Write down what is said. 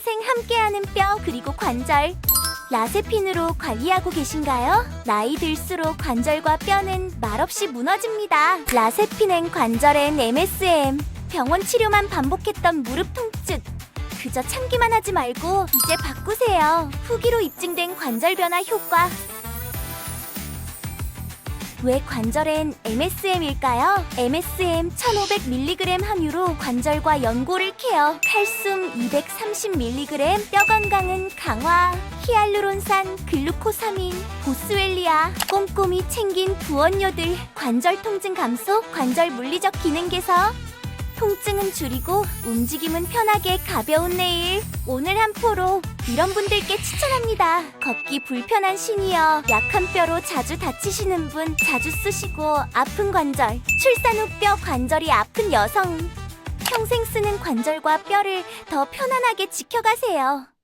평생 함께하는 뼈 그리고 관절 라세핀으로 관리하고 계신가요? 나이 들수록 관절과 뼈는 말없이 무너집니다. 라세핀엔 관절엔 MSM 병원 치료만 반복했던 무릎 통증 그저 참기만 하지 말고 이제 바꾸세요. 후기로 입증된 관절 변화 효과 왜 관절엔 MSM일까요? MSM 1500mg 함유로 관절과 연골을 케어, 칼슘 230mg, 뼈 건강은 강화, 히알루론산, 글루코사민, 보스웰리아, 꼼꼼히 챙긴 부원료들, 관절 통증 감소, 관절 물리적 기능 개선, 통증은 줄이고 움직임은 편하게 가벼운 내일. 오늘 한 포로 이런 분들께 추천합니다. 걷기 불편한 시니어 약한 뼈로 자주 다치시는 분 자주 쓰시고 아픈 관절 출산 후 뼈 관절이 아픈 여성. 평생 쓰는 관절과 뼈를 더 편안하게 지켜가세요